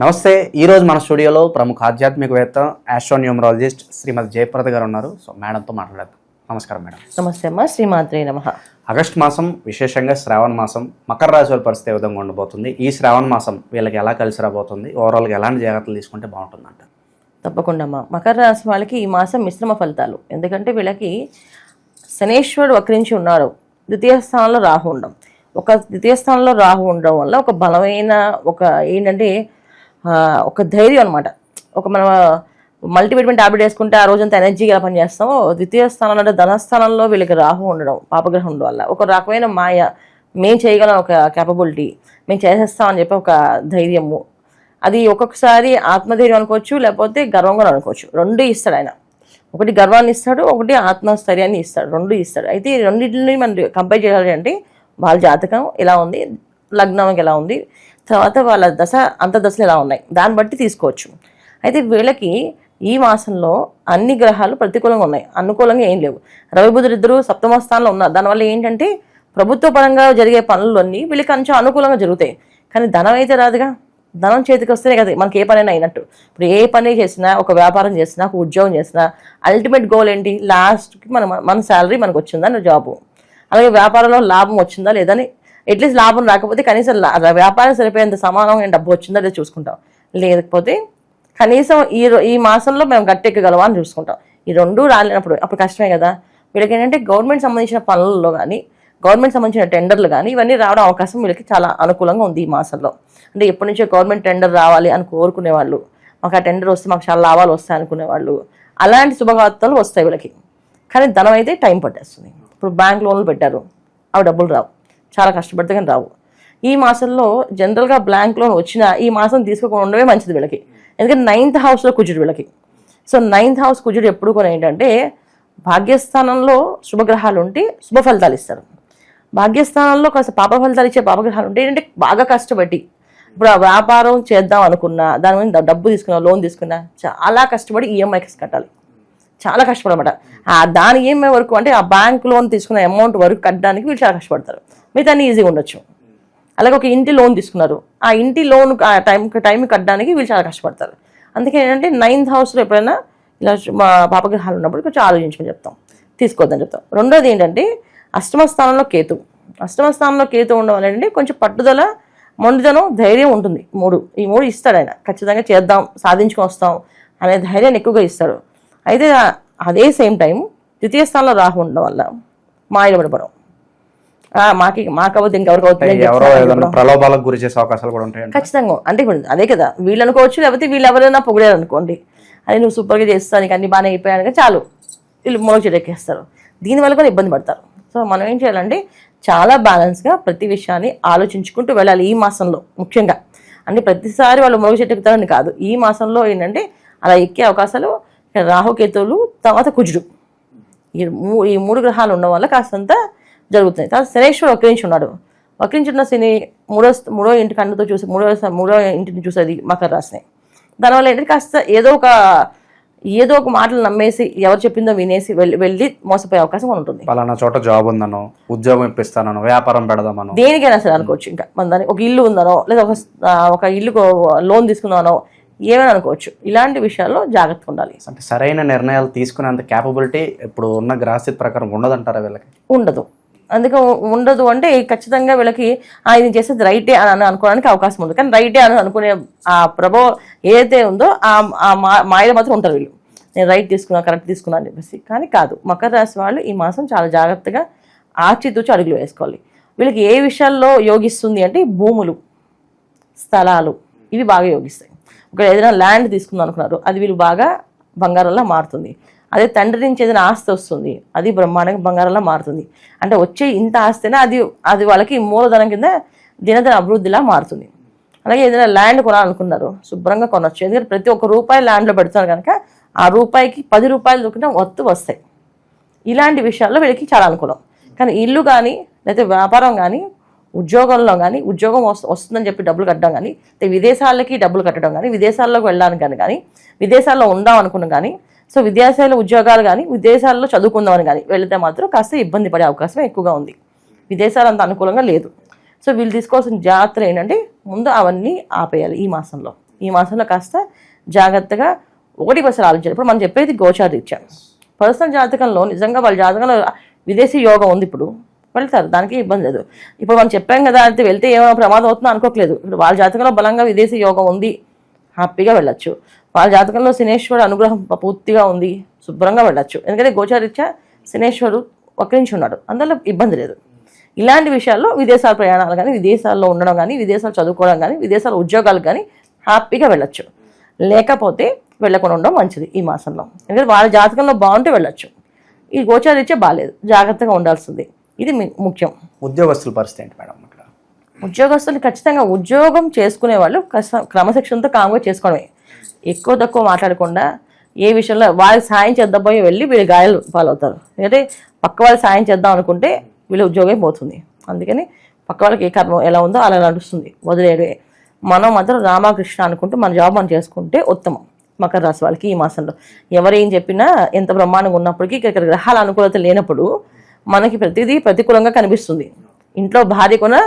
నమస్తే ఈ రోజు మన స్టూడియోలో ప్రముఖ ఆధ్యాత్మికవేత్త ఆస్ట్రోన్యూమరాలజిస్ట్ శ్రీమతి జయప్రద గారు ఉన్నారు. సో మేడంతో మాట్లాడదాం. నమస్కారం మేడం. నమస్తే అమ్మ శ్రీమాత్రే నమ. ఆగస్ట్ మాసం విశేషంగా శ్రావణ మాసం మకర రాశి వారి పరిస్థితి ఏ విధంగా ఉండబోతుంది? ఈ శ్రావణ మాసం వీళ్ళకి ఎలా కలిసి రాబోతుంది? ఓవరాల్గా ఎలాంటి జాగ్రత్తలు తీసుకుంటే బాగుంటుందంట? తప్పకుండా అమ్మ. మకర రాశి వాళ్ళకి ఈ మాసం మిశ్రమ ఫలితాలు. ఎందుకంటే వీళ్ళకి శనేశ్వరుడు వక్రించి ఉన్నాడు ద్వితీయ స్థానంలో రాహు ఉండడం ఒక ద్వితీయ స్థానంలో రాహు ఉండడం వల్ల ఒక బలమైన ఒక ఏంటంటే ఒక ధైర్యం అనమాట ఒక మనం మల్టీవిటమిన్ టాబ్లెట్ వేసుకుంటే ఆ రోజంతా ఎనర్జీగా పనిచేస్తామో ద్వితీయ స్థానంలో అంటే ధనస్థానంలో వీళ్ళకి రాహు ఉండడం పాపగ్రహం ఉండడం వల్ల. ఒక రకమైన మాయ మేము చేయగలం ఒక కేపబిలిటీ మేము చేసేస్తామని చెప్పి ఒక ధైర్యము. అది ఒక్కొక్కసారి ఆత్మధైర్యం అనుకోవచ్చు లేకపోతే గర్వంగా అనుకోవచ్చు. రెండు ఇస్తాడు ఆయన. ఒకటి గర్వాన్ని ఇస్తాడు ఒకటి ఆత్మస్థైర్యాన్ని ఇస్తాడు. రెండు ఇస్తాడు. అయితే ఈ రెండింటిని మనం కంపేర్ చేయాలి అంటే వాళ్ళ జాతకం ఎలా ఉంది లగ్నం ఎలా ఉంది తర్వాత వాళ్ళ దశ అంత దశలు ఎలా ఉన్నాయి? దాన్ని బట్టి తీసుకోవచ్చు. అయితే వీళ్ళకి ఈ మాసంలో అన్ని గ్రహాలు ప్రతికూలంగా ఉన్నాయి. అనుకూలంగా ఏం లేవు. రవి బుధుడు ఇద్దరు సప్తమ స్థానంలో ఉన్నారు. దానివల్ల ఏంటంటే ప్రభుత్వ పరంగా జరిగే పనులన్నీ వీళ్ళకి కొంచెం అనుకూలంగా జరుగుతాయి. కానీ ధనం అయితే రాదుగా. ధనం చేతికి వస్తేనే కదా మనకి ఏ పనైనా అయినట్టు. ఇప్పుడు ఏ పని చేసినా ఒక వ్యాపారం చేసినా ఒక ఉద్యోగం చేసినా అల్టిమేట్ గోల్ ఏంటి? లాస్ట్కి మన మన శాలరీ మనకు వచ్చిందా? జాబు అలాగే వ్యాపారంలో లాభం వచ్చిందా? లేదని అట్లీస్ట్ లాభం రాకపోతే కనీసం వ్యాపారం సరిపోయేంత సమానంగా డబ్బు వచ్చిందో అదే చూసుకుంటాం. లేకపోతే కనీసం ఈ ఈ మాసంలో మేము గట్టెక్కగలవా అని చూసుకుంటాం. ఈ రెండు రాలేనప్పుడు అప్పుడు కష్టమే కదా. వీళ్ళకి ఏంటంటే గవర్నమెంట్ సంబంధించిన పనులలో కానీ గవర్నమెంట్ సంబంధించిన టెండర్లు కానీ ఇవన్నీ రావడం అవకాశం వీళ్ళకి చాలా అనుకూలంగా ఉంది ఈ మాసంలో. అంటే ఎప్పటి నుంచో గవర్నమెంట్ టెండర్ రావాలి అని కోరుకునే వాళ్ళు మాకు ఆ టెండర్ వస్తే మాకు చాలా లాభాలు వస్తాయి అనుకునేవాళ్ళు. అలాంటి శుభవార్తలు వస్తాయి వీళ్ళకి. కానీ ధనం అయితే టైం పట్టేస్తుంది. ఇప్పుడు బ్యాంక్ లోన్లు పెట్టారు. అవి డబ్బులు రావు. చాలా కష్టపడితే కానీ రావు. ఈ మాసంలో జనరల్గా బ్లాంక్ లోన్ వచ్చినా ఈ మాసం తీసుకోకుండా ఉండడమే మంచిది వీళ్ళకి. ఎందుకంటే నైన్త్ హౌస్లో కుజుడు వీళ్ళకి. సో నైన్త్ హౌస్ కుజుడు ఎప్పుడు కూడా ఏంటంటే భాగ్యస్థానంలో శుభగ్రహాలు ఉంటే శుభ ఫలితాలు ఇస్తారు. భాగ్యస్థానంలో కాస్త పాప ఫలితాలు ఇచ్చే పాపగ్రహాలు ఉంటే ఏంటంటే బాగా కష్టపడి ఇప్పుడు ఆ వ్యాపారం చేద్దాం అనుకున్నా దాని మీద డబ్బు తీసుకున్నా లోన్ తీసుకున్నా చాలా కష్టపడి ఈఎంఐకి కట్టాలి. చాలా కష్టపడమాట. ఆ దాని ఏమే వరకు అంటే ఆ బ్యాంక్ లోన్ తీసుకున్న అమౌంట్ వరకు కట్టడానికి వీళ్ళు చాలా కష్టపడతారు. మిగతా ఈజీగా ఉండొచ్చు. అలాగే ఒక ఇంటి లోన్ తీసుకున్నారు. ఆ ఇంటి లోన్ ఆ టైం టైం కట్టడానికి వీళ్ళు చాలా కష్టపడతారు. అందుకే ఏంటంటే నైన్త్ హౌస్లో ఎప్పుడైనా ఇలా మా పాపగ్రహాలు ఉన్నప్పుడు కొంచెం ఆలోచించమని చెప్తాం. తీసుకోవద్దని చెప్తాం. రెండోది ఏంటంటే అష్టమ స్థానంలో కేతు. అష్టమ స్థానంలో కేతు ఉండడం వల్ల ఏంటంటే కొంచెం పట్టుదల మొండిదనం ధైర్యం ఉంటుంది. మూడు. ఈ మూడు ఇస్తాడు ఆయన. ఖచ్చితంగా చేద్దాం సాధించుకొని వస్తాం అనే ధైర్యాన్ని ఎక్కువగా ఇస్తాడు. అయితే అదే సేమ్ టైం ద్వితీయ స్థానంలో రాహు ఉండడం వల్ల మాయలు పడిపోవడం. ఆ, మాకి మాకపోతే ఇంకెవరికి అవుతుంది? ప్రలోభాలకు గురి చేసే అవకాశాలు కూడా ఖచ్చితంగా. అంటే ఇప్పుడు అదే కదా వీళ్ళు అనుకోవచ్చు లేకపోతే వీళ్ళు ఎవరైనా పొగిడారు అనుకోండి. అది నువ్వు సూపర్గా చేస్తావు నీకు అన్ని బాగానే అయిపోయాను చాలు. వీళ్ళు మూల చెడెక్కేస్తారు దీనివల్ల కూడా ఇబ్బంది పడతారు. సో మనం ఏం చేయాలంటే చాలా బ్యాలెన్స్గా ప్రతి విషయాన్ని ఆలోచించుకుంటూ వెళ్ళాలి ఈ మాసంలో ముఖ్యంగా. అంటే ప్రతిసారి వాళ్ళు మొగ చెట్టు ఎక్కుతారని కాదు. ఈ మాసంలో ఏంటంటే అలా ఎక్కే అవకాశాలు రాహుకేతువులు తర్వాత కుజుడు. ఈ మూ ఈ మూడు గ్రహాలు ఉండడం వల్ల కాస్తంత జరుగుతుంది. తర్వాత శనేశ్వరు వక్రించి ఉన్నాడు వక్రించున్న శని మూడో మూడో ఇంటి కన్నుతో చూసి మూడో మూడో ఇంటిని చూసేది మకర రాశిని. దానివల్ల ఏంటంటే కాస్త ఏదో ఒక ఏదో ఒక మాటలు నమ్మేసి ఎవరు చెప్పిందో వినేసి వెళ్ళి వెళ్ళి మోసపోయే అవకాశం ఉంటుంది. పలానా చోట జాబ్ ఉందనో ఉద్యోగం ఇప్పిస్తానో వ్యాపారం పెడదామనో. దేనికైనా సరే అనుకోవచ్చు ఇంకా. మన దానికి ఒక ఇల్లు ఉందనో లేదా ఒక ఒక ఇల్లుకు లోన్ తీసుకుందానో ఏమైనా అనుకోవచ్చు? ఇలాంటి విషయాల్లో జాగ్రత్తగా ఉండాలి. అంటే సరైన నిర్ణయాలు తీసుకునేంత క్యాపబిలిటీ ఇప్పుడు ఉన్న గ్రహస్థితి ప్రకారం ఉండదంటారా వీళ్ళకి? ఉండదు. అందుకే ఉండదు అంటే ఖచ్చితంగా వీళ్ళకి "ఆ, ఇది చేసేది రైటే అని అనుకోవడానికి అవకాశం ఉంది. కానీ రైటే అని అనుకునే ఆ ప్రభావం ఏదైతే ఉందో ఆ ఆ మా- మాయలో మాత్రం ఉంటారు వీళ్ళు. నేను రైట్ తీసుకున్నా కరెక్ట్ తీసుకున్నా అని చెప్పేసి. కానీ కాదు. మకర రాశి వాళ్ళు ఈ మాసం చాలా జాగ్రత్తగా ఆచితూచి అడుగులు వేసుకోవాలి. వీళ్ళకి ఏ విషయాల్లో యోగిస్తుంది అంటే భూములు స్థలాలు ఇవి బాగా యోగిస్తాయి. ఒక ఏదైనా ల్యాండ్ తీసుకుందాం అనుకున్నారు అది వీళ్ళు బాగా బంగారంలా మారుతుంది. అదే తండ్రి నుంచి ఏదైనా ఆస్తి వస్తుంది అది బ్రహ్మాండంగా బంగారంలా మారుతుంది. అంటే వచ్చే ఇంత ఆస్తేనే అది అది వాళ్ళకి మూలధనం కింద దినదిన అభివృద్ధిలా మారుతుంది. అలాగే ఏదైనా ల్యాండ్ కొనాలనుకున్నారు శుభ్రంగా కొనవచ్చు ఎందుకంటే ప్రతి ఒక్క రూపాయి ల్యాండ్లో పెడుతున్నారు కనుక ఆ రూపాయికి పది రూపాయలు దొరికిన వత్తు వస్తాయి. ఇలాంటి విషయాల్లో వీళ్ళకి చాలా అనుకూలం. కానీ ఇల్లు కానీ లేకపోతే వ్యాపారం కానీ ఉద్యోగంలో కానీ ఉద్యోగం వస్తుందని చెప్పి డబ్బులు కట్టడం కానీ విదేశాలకి డబ్బులు కట్టడం కానీ విదేశాల్లోకి వెళ్ళడానికి కానీ కానీ విదేశాల్లో ఉందాం అనుకున్నాం కానీ సో విదేశాల్లో ఉద్యోగాలు కానీ విదేశాల్లో చదువుకుందామని కానీ వెళితే మాత్రం కాస్త ఇబ్బంది పడే అవకాశం ఎక్కువగా ఉంది. విదేశాలు అంత అనుకూలంగా లేదు. సో వీళ్ళు తీసుకోవాల్సిన జాగ్రత్తలు ఏంటంటే ముందు అవన్నీ ఆపేయాలి ఈ మాసంలో. ఈ మాసంలో కాస్త జాగ్రత్తగా ఒకటి పర్సెంట్ ఆలోచించాలి. ఇప్పుడు మనం చెప్పేది గోచారీత్యా. పర్సనల్ జాతకంలో నిజంగా వాళ్ళ జాతకంలో విదేశీ యోగం ఉంది ఇప్పుడు. వెళ్తారు దానికి ఇబ్బంది లేదు. ఇప్పుడు మనం చెప్పాం కదా అంటే వెళ్తే ఏమైనా ప్రమాదం అవుతుందో అనుకోలేదు ఇప్పుడు వాళ్ళ జాతకంలో బలంగా విదేశీ యోగం ఉంది హ్యాపీగా వెళ్ళొచ్చు. వాళ్ళ జాతకంలో శనేశ్వరుడు అనుగ్రహం పూర్తిగా ఉంది శుభ్రంగా వెళ్ళొచ్చు. ఎందుకంటే గోచారిత్యా శనేశ్వరుడు వక్రించి ఉన్నాడు అందువల్ల ఇబ్బంది లేదు. ఇలాంటి విషయాల్లో విదేశాల ప్రయాణాలు కానీ విదేశాల్లో ఉండడం కానీ విదేశాలు చదువుకోవడం కానీ విదేశాల ఉద్యోగాలు కానీ హ్యాపీగా వెళ్ళొచ్చు. లేకపోతే వెళ్ళకుండా ఉండడం మంచిది ఈ మాసంలో. ఎందుకంటే వాళ్ళ జాతకంలో బాగుంటే వెళ్ళొచ్చు. ఈ గోచారీత్యా బాగాలేదు జాగ్రత్తగా ఉండాల్సింది. ఇది ముఖ్యం. ఉద్యోగస్తుల పరిస్థితి ఏంటి మేడం ఇక్కడ ఉద్యోగస్తులు ఖచ్చితంగా ఉద్యోగం చేసుకునే వాళ్ళు కష్ట- క్రమశిక్షణతో కామ్గా చేసుకోవడమే. ఎక్కువ తక్కువ మాట్లాడకుండా ఏ విషయంలో వాళ్ళకి సాయం చేద్దాం పోయి వెళ్ళి వీళ్ళు గాయాలు పాలవుతారు. అంటే పక్క వాళ్ళు సాయం చేద్దాం అనుకుంటే వీళ్ళ ఉద్యోగం పోతుంది. అందుకని పక్క వాళ్ళకి ఏ కర్మ ఎలా ఉందో అలా నడుస్తుంది. వదిలేడే మనం మాత్రం రామకృష్ణ అనుకుంటూ మన జాబ్ మనం చేసుకుంటే ఉత్తమం. మకర రాశి వాళ్ళకి ఈ మాసంలో. ఎవరు ఏం చెప్పినా ఎంత బ్రహ్మాండంగా ఉన్నప్పటికీ ఇక్కడ గ్రహాల అనుకూలత లేనప్పుడు మనకి ప్రతిదీ ప్రతికూలంగా కనిపిస్తుంది. ఇంట్లో భార్య కూడా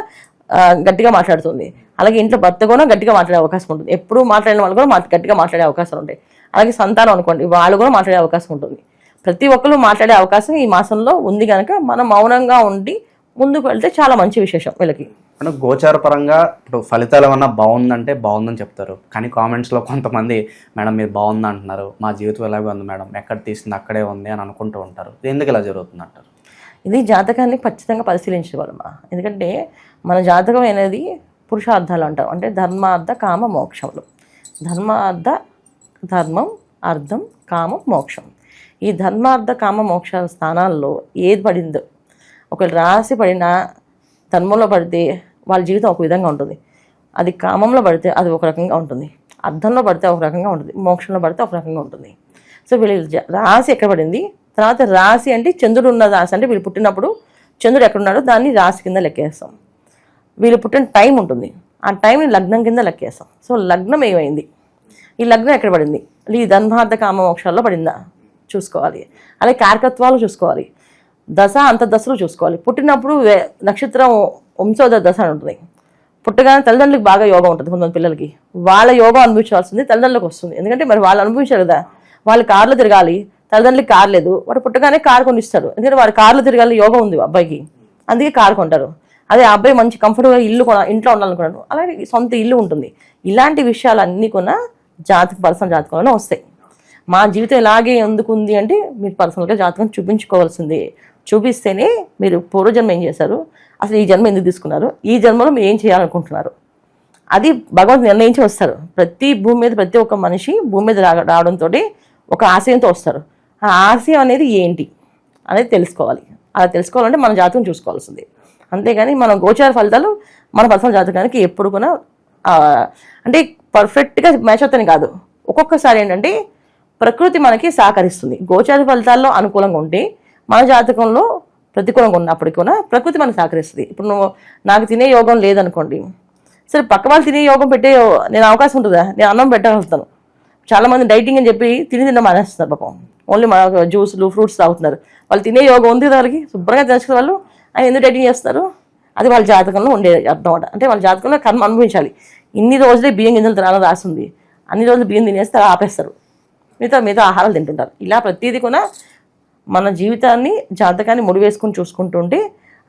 గట్టిగా మాట్లాడుతుంది. అలాగే ఇంట్లో భర్త కూడా గట్టిగా మాట్లాడే అవకాశం ఉంటుంది. ఎప్పుడు మాట్లాడిన వాళ్ళు కూడా గట్టిగా మాట్లాడే అవకాశాలు ఉంటాయి. అలాగే సంతానం అనుకోండి వాళ్ళు కూడా మాట్లాడే అవకాశం ఉంటుంది. ప్రతి ఒక్కరు మాట్లాడే అవకాశం ఈ మాసంలో ఉంది కనుక మనం మౌనంగా ఉండి ముందుకు వెళ్తే చాలా మంచి విశేషం వీళ్ళకి. అంటే గోచార పరంగా ఇప్పుడు ఫలితాలు ఏమన్నా బాగుందంటే బాగుందని చెప్తారు. కానీ కామెంట్స్లో కొంతమంది మేడం మీరు బాగుంది అంటున్నారు మా జీవితం ఎలాగే ఉంది మేడం. ఎక్కడ తీసింది అక్కడే ఉంది అని అనుకుంటూ ఉంటారు. ఎందుకు ఇలా జరుగుతుంది అంటారు ఇది జాతకాన్ని ఖచ్చితంగా పరిశీలించగలమా ఎందుకంటే మన జాతకం అనేది పురుషార్థాలు అంటాం. అంటే ధర్మార్థ కామ మోక్షములు. ధర్మార్థ ధర్మం అర్థం కామం మోక్షం. ఈ ధర్మార్థ కామ మోక్ష స్థానాల్లో ఏది పడిందో ఒకళ్ళు రాసి పడిన ధర్మంలో పడితే వాళ్ళ జీవితం ఒక విధంగా ఉంటుంది. అది కామంలో పడితే అది ఒక రకంగా ఉంటుంది. అర్థంలో పడితే ఒక రకంగా ఉంటుంది. మోక్షంలో పడితే ఒక రకంగా ఉంటుంది. సో వీళ్ళు రాసి ఎక్కడ పడింది? తర్వాత రాశి అంటే చంద్రుడు ఉన్న రాశి అంటే వీళ్ళు పుట్టినప్పుడు చంద్రుడు ఎక్కడున్నాడో దాన్ని రాశి కింద లెక్కేస్తాం. వీళ్ళు పుట్టిన టైం ఉంటుంది. ఆ టైంని లగ్నం కింద లెక్కేస్తాం. సో లగ్నం ఏమైంది? ఈ లగ్నం ఎక్కడ పడింది? ఈ ధర్మార్థ కామ మోక్షాల్లో పడిందా? చూసుకోవాలి. అలాగే కార్కత్వాలు చూసుకోవాలి. దశ అంత దశలు చూసుకోవాలి. పుట్టినప్పుడు వే- నక్షత్రం వంశోదయ దశ అని ఉంటుంది. పుట్టగానే తల్లిదండ్రులకు బాగా యోగం ఉంటుంది కొంతమంది పిల్లలకి. వాళ్ళ యోగం అనుభవించాల్సింది తల్లిదండ్రులకు వస్తుంది. ఎందుకంటే మరి వాళ్ళు అనుభవించారు కదా. వాళ్ళు కార్లో తిరగాలి. తల్లిదండ్రులకి కారు లేదు. వాడు పుట్టగానే కారు కొనిస్తాడు. ఎందుకంటే వాడు కార్లు తిరగాలి యోగం ఉంది అబ్బాయికి. అందుకే కారు కొంటారు. అదే ఆ అబ్బాయి మంచి కంఫర్టబుల్గా ఇల్లు కొన ఇంట్లో ఉండాలనుకున్నాడు. అలాగే సొంత ఇల్లు ఉంటుంది. ఇలాంటి విషయాలన్నీ కూడా జాతక పర్సనల్ జాతకంలోనే వస్తాయి. మా జీవితం ఇలాగే ఎందుకు ఉంది అంటే మీరు పర్సనల్గా జాతకం చూపించుకోవాల్సింది. చూపిస్తేనే మీరు పూర్వజన్మ ఏం చేశారు? అసలు ఈ జన్మ ఎందుకు తీసుకున్నారు? ఈ జన్మలో మీరు ఏం చేయాలనుకుంటున్నారు? అది భగవంతుడు నిర్ణయించి వస్తారు. ప్రతి భూమి మీద ప్రతి ఒక్క మనిషి భూమి మీద రావడంతో ఒక ఆశయంతో వస్తారు. ఆ ఆశయం అనేది ఏంటి అనేది తెలుసుకోవాలి. అలా తెలుసుకోవాలంటే మన జాతకం చూసుకోవాల్సింది. అంతేగాని మన గోచార ఫలితాలు మన పర్సనల్ జాతకానికి ఎప్పుడు కూడా అంటే పర్ఫెక్ట్గా మ్యాచ్ అవుతాయి కాదు. ఒక్కొక్కసారి ఏంటంటే ప్రకృతి మనకి సహకరిస్తుంది. గోచార ఫలితాల్లో అనుకూలంగా ఉంటే మన జాతకంలో ప్రతికూలంగా ఉన్నప్పటికీ కూడా ప్రకృతి మనకు సహకరిస్తుంది. ఇప్పుడు నువ్వు నాకు తినే యోగం లేదనుకోండి. సరే పక్క వాళ్ళు తినే యోగం పెట్టే నేను అవకాశం ఉంటుందా? నేను అన్నం పెట్టగలుగుతాను. చాలామంది డైటింగ్ అని చెప్పి తిని తిన్న మానేస్తున్నారు పాపం. ఓన్లీ మన జ్యూస్లు ఫ్రూట్స్ తాగుతున్నారు. వాళ్ళు తినే యోగం ఉంది వాళ్ళకి శుభ్రంగా తెలుసుకునే వాళ్ళు. ఆయన ఎందుకు డైటింగ్ చేస్తారు అది వాళ్ళ జాతకంలో ఉండే అర్థం అంటే వాళ్ళ జాతకంలో కర్మ అనుభవించాలి. ఇన్ని రోజులే బియ్యం గింజలు తినాలని రాసింది. అన్ని రోజులు బియ్యం తినేస్తే ఆపేస్తారు. మిగతా మిగతా ఆహారాలు తింటుంటారు. ఇలా ప్రతిదీ కూడా మన జీవితాన్ని జాతకాన్ని ముడివేసుకుని చూసుకుంటుంటే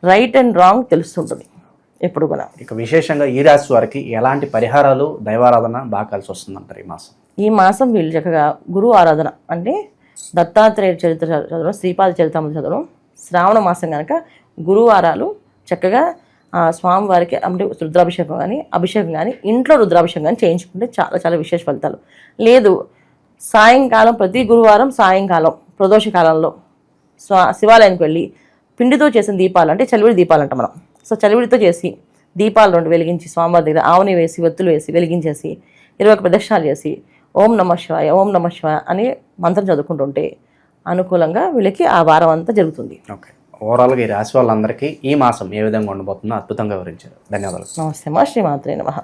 రైట్ అండ్ రాంగ్ తెలుస్తుంటుంది. ఎప్పుడు కూడా. ఇక విశేషంగా ఈ రాశి వారికి ఎలాంటి పరిహారాలు దైవారాధన బాగా కలిసి వస్తుందంటారు ఈ మాసం? ఈ మాసం వీళ్ళు చక్కగా గురువు ఆరాధన. అంటే దత్తాత్రేయ చరిత్ర చదవడం శ్రీపాద చరిత్రములు చదవడం శ్రావణ మాసం కనుక గురువారాలు చక్కగా స్వామివారికి అంటే రుద్రాభిషేకం కానీ అభిషేకం కానీ ఇంట్లో రుద్రాభిషేకం కానీ చేయించుకుంటే చాలా చాలా విశేష ఫలితాలు. లేదు సాయంకాలం ప్రతి గురువారం సాయంకాలం ప్రదోష కాలంలో స్వా శివాలయానికి వెళ్ళి పిండితో చేసిన దీపాలు అంటే చలివిడి దీపాలు అంట మనం. సో చలివిడితో చేసి దీపాలు రెండు వెలిగించి స్వామివారి దగ్గర ఆవుని వేసి ఒత్తులు వేసి వెలిగించేసి ఇరవై ఒక ప్రదక్షిణాలు చేసి ఓం నమ శివాయ ఓం నమ శివాయ అని మంత్రం చదువుకుంటుంటే అనుకూలంగా వీళ్ళకి ఆ వారం అంతా జరుగుతుంది. ఓకే. ఓవరాల్గా ఈ రాశి వాళ్ళందరికీ ఈ మాసం ఏ విధంగా ఉండబోతుందో అద్భుతంగా వివరించారు. ధన్యవాదాలు. నమస్తే మా శ్రీమాత్రే నమః.